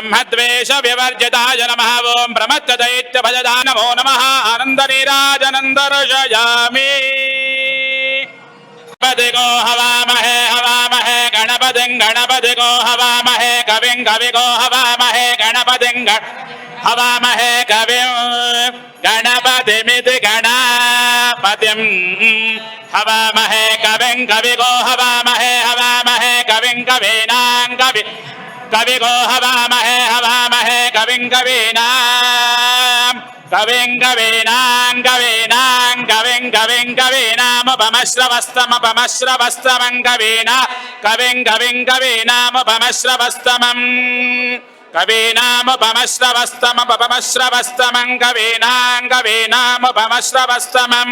ఓం బ్రహ్మద్వేష వివర్జితాయ నమ ఓం బ్రహ్మత్యదైత్య భజదా నమో నమ ఆనందనీరాజనందర్శయామి గణపతిగో హవామహే హవామహే గణపతిం గణపతిగో హవామహే కవిం కవిగో హవామహే గణపతిం గణ హవామహే కవిం గణపతిమితి గణపతిం హవామహే కవిం కవిగో హవామహే హవామహే కవిం కవీనాం కవి కవిగో హవామహే హవామహే కవిం కవీనాం. కవిం కవీనాం కవీనాం కవిం కవిం కవీనాముపమశ్రవస్తమపమశ్రవస్తమం కవీనా. కవిం కవిం కవీనాముపమశ్రవస్తమం. కవీనాముపమశ్రవస్తమపమశ్రవస్తమం కవీనాం కవీనాముపమశ్రవస్తమం.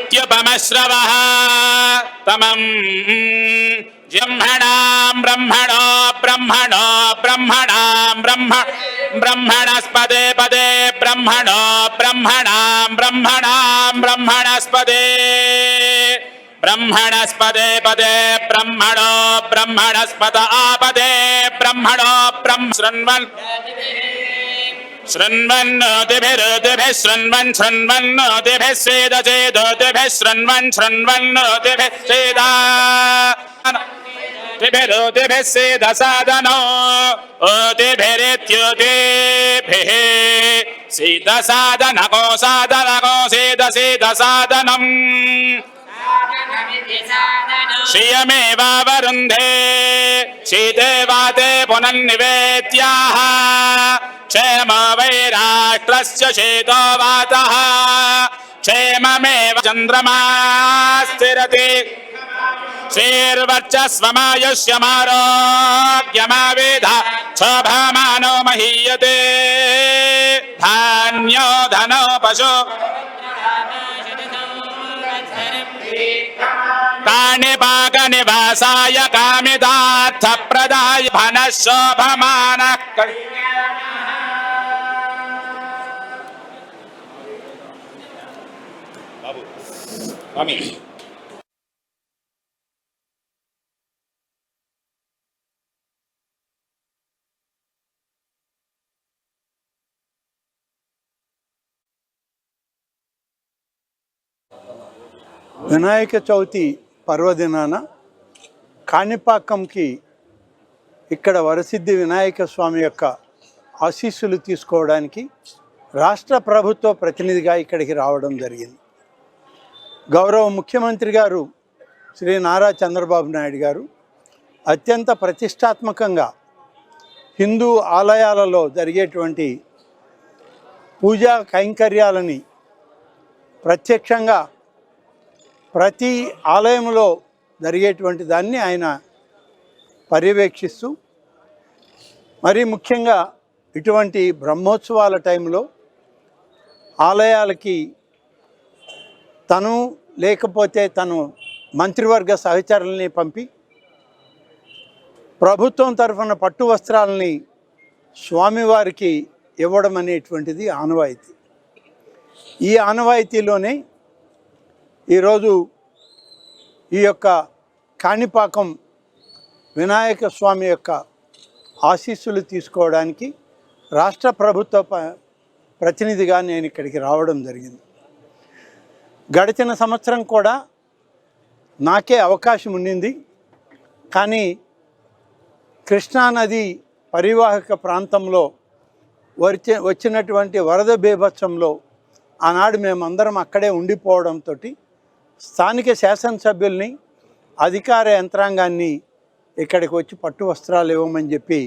ఇత్యుపమశ్రవः తమం ब्रह्मणां ब्रह्मणो ब्रह्मणो ब्रह्मणां ब्रह्म ब्रह्मणस्पदे पदे ब्रह्मणो ब्रह्मणां ब्रह्मणां ब्रह्मणस्पदे ब्रह्मणस्पदे पदे ब्रह्मणो ब्रह्मणस्पद आपदे ब्रह्मणो ब्रह्म शृण्वन् शृण्वन्नोतिभिरुतिभिः शृण्वन् शृण्वन्नोतिभिः सेदचेदोतिभिः शृण्वन् शृण्वन्नोतिभिः सेदा तिभिरुतिभिः सेदसादनो ओतिभिरित्युतिभिः सीदसादनको सादनको सेदसेदसादनम् श्रियमेवावरुन्धे शीते वाते पुनन्निवेत्याः क्षेम वैराष्ट्रस्य शीतो वातः क्षेममेव चन्द्रमा स्थिरति श्रीर्वर्चस्वमायुष्यमारोग्यमावेध शोभमानो महीयते। धान्यो धनो पशु। काणिपाकनिवासाय कामितार्थप्रदाय भनः शोभमानः స్వామి వినాయక చవితి పర్వదినాన కాణిపాకంకి ఇక్కడ వరసిద్ధి వినాయక స్వామి యొక్క ఆశీస్సులు తీసుకోవడానికి రాష్ట్ర ప్రభుత్వ ప్రతినిధిగా ఇక్కడికి రావడం జరిగింది. గౌరవ ముఖ్యమంత్రి గారు శ్రీ నారా చంద్రబాబు నాయుడు గారు అత్యంత ప్రతిష్టాత్మకంగా హిందూ ఆలయాలలో జరిగేటువంటి పూజా కైంకర్యాలని ప్రత్యక్షంగా ప్రతి ఆలయంలో జరిగేటువంటి దాన్ని ఆయన పర్యవేక్షిస్తూ మరీ ముఖ్యంగా ఇటువంటి బ్రహ్మోత్సవాల టైంలో ఆలయాలకి తను లేకపోతే తను మంత్రివర్గ సహచరుల్ని పంపి ప్రభుత్వం తరఫున పట్టు వస్త్రాలని స్వామివారికి ఇవ్వడం అనేటువంటిది ఆనవాయితీ. ఈ ఆనవాయితీలోనే ఈరోజు ఈ యొక్క కాణిపాకం వినాయక స్వామి యొక్క ఆశీస్సులు తీసుకోవడానికి రాష్ట్ర ప్రభుత్వ ప- ప్రతినిధిగా నేను ఇక్కడికి రావడం జరిగింది. గడిచిన సంవత్సరం కూడా నాకే అవకాశం ఉండింది కానీ కృష్ణానది పరివాహక ప్రాంతంలో వచ్చి వచ్చినటువంటి వరద బీభత్సంలో ఆనాడు మేమందరం అక్కడే ఉండిపోవడంతో స్థానిక శాసనసభ్యుల్ని అధికార యంత్రాంగాన్ని ఇక్కడికి వచ్చి పట్టు వస్త్రాలు ఇవ్వమని చెప్పి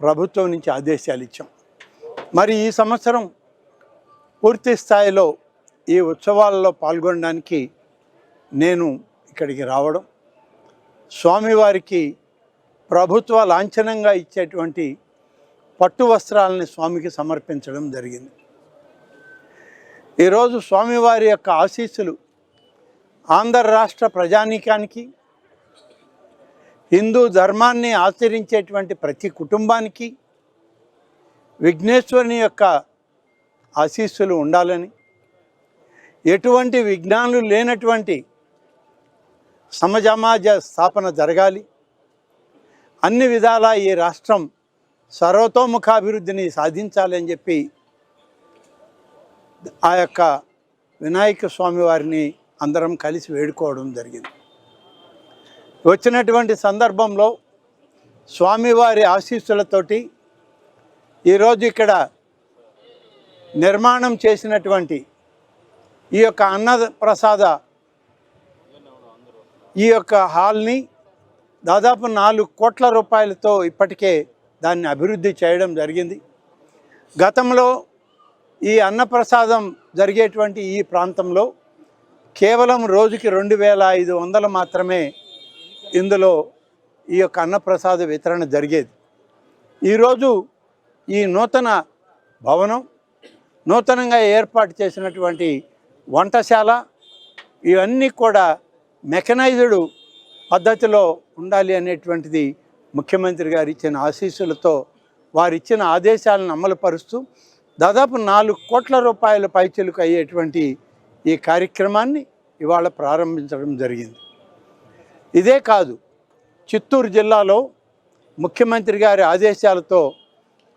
ప్రభుత్వం నుంచి ఆదేశాలు ఇచ్చాం. మరి ఈ సంవత్సరం పూర్తి స్థాయిలో ఈ ఉత్సవాలలో పాల్గొనడానికి నేను ఇక్కడికి రావడం స్వామివారికి ప్రభుత్వ లాంఛనంగా ఇచ్చేటువంటి పట్టు వస్త్రాలని స్వామికి సమర్పించడం జరిగింది. ఈరోజు స్వామివారి యొక్క ఆశీస్సులు ఆంధ్ర రాష్ట్ర ప్రజానీకానికి హిందూ ధర్మాన్ని ఆచరించేటువంటి ప్రతి కుటుంబానికి విఘ్నేశ్వరుని యొక్క ఆశీస్సులు ఉండాలని ఎటువంటి విఘ్నాలు లేనటువంటి సమజమాజ స్థాపన జరగాలి. అన్ని విధాలా ఈ రాష్ట్రం సర్వతోముఖాభివృద్ధిని సాధించాలని చెప్పి ఆ యొక్క వినాయక స్వామి వారిని అందరం కలిసి వేడుకోవడం జరిగింది. వచ్చినటువంటి సందర్భంలో స్వామివారి ఆశీస్సులతోటి ఈరోజు ఇక్కడ నిర్మాణం చేసినటువంటి ఈ యొక్క అన్నప్రసాద ఈ యొక్క హాల్ని దాదాపు నాలుగు కోట్ల రూపాయలతో ఇప్పటికే దాన్ని అభివృద్ధి చేయడం జరిగింది. గతంలో ఈ అన్నప్రసాదం జరిగేటువంటి ఈ ప్రాంతంలో కేవలం రోజుకి రెండు వేల ఐదు వందలు మాత్రమే ఇందులో ఈ యొక్క అన్నప్రసాద వితరణ జరిగేది. ఈరోజు ఈ నూతన భవనం నూతనంగా ఏర్పాటు చేసినటువంటి వంటశాల ఇవన్నీ కూడా మెకనైజ్డ్ పద్ధతిలో ఉండాలి అనేటువంటిది ముఖ్యమంత్రి గారు ఇచ్చిన ఆశీస్సులతో వారు ఇచ్చిన ఆదేశాలను అమలుపరుస్తూ దాదాపు నాలుగు కోట్ల రూపాయల పైచలకు అయ్యేటువంటి ఈ కార్యక్రమాన్ని ఇవాళ ప్రారంభించడం జరిగింది. ఇదే కాదు చిత్తూరు జిల్లాలో ముఖ్యమంత్రి గారి ఆదేశాలతో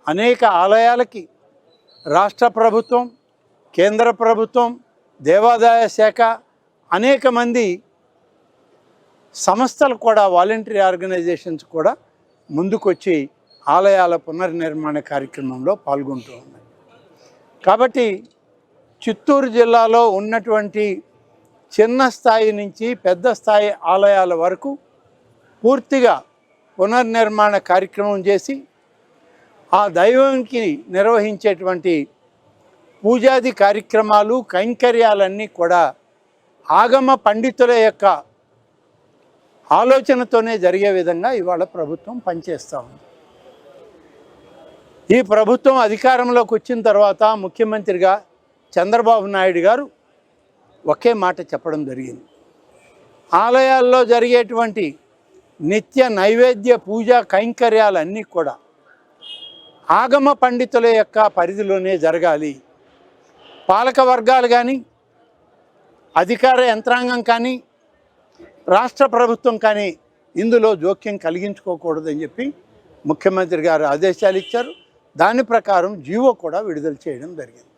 అనేక ఆలయాలకి రాష్ట్ర ప్రభుత్వం కేంద్ర ప్రభుత్వం దేవాదాయ శాఖ అనేక మంది సంస్థలు కూడా వాలంటరీ ఆర్గనైజేషన్స్ కూడా ముందుకొచ్చి ఆలయాల పునర్నిర్మాణ కార్యక్రమంలో పాల్గొంటూ ఉన్నాయి. కాబట్టి చిత్తూరు జిల్లాలో ఉన్నటువంటి చిన్న స్థాయి నుంచి పెద్ద స్థాయి ఆలయాల వరకు పూర్తిగా పునర్నిర్మాణ కార్యక్రమం చేసి ఆ దైవంకి నిర్వహించేటువంటి పూజాది కార్యక్రమాలు కైంకర్యాలన్నీ కూడా ఆగమ పండితుల యొక్క ఆలోచనతోనే జరిగే విధంగా ఇవాళ ప్రభుత్వం పనిచేస్తూ ఉంది. ఈ ప్రభుత్వం అధికారంలోకి వచ్చిన తర్వాత ముఖ్యమంత్రిగా చంద్రబాబు నాయుడు గారు ఒకే మాట చెప్పడం జరిగింది. ఆలయాల్లో జరిగేటువంటి నిత్య నైవేద్య పూజా కైంకర్యాలన్నీ కూడా ఆగమ పండితుల యొక్క పరిధిలోనే జరగాలి. పాలక వర్గాలు కానీ అధికార యంత్రాంగం కానీ రాష్ట్ర ప్రభుత్వం కానీ ఇందులో జోక్యం కలిగించుకోకూడదని చెప్పి ముఖ్యమంత్రి గారు ఆదేశాలు ఇచ్చారు. దాని ప్రకారం జీవో కూడా విడుదల చేయడం జరిగింది.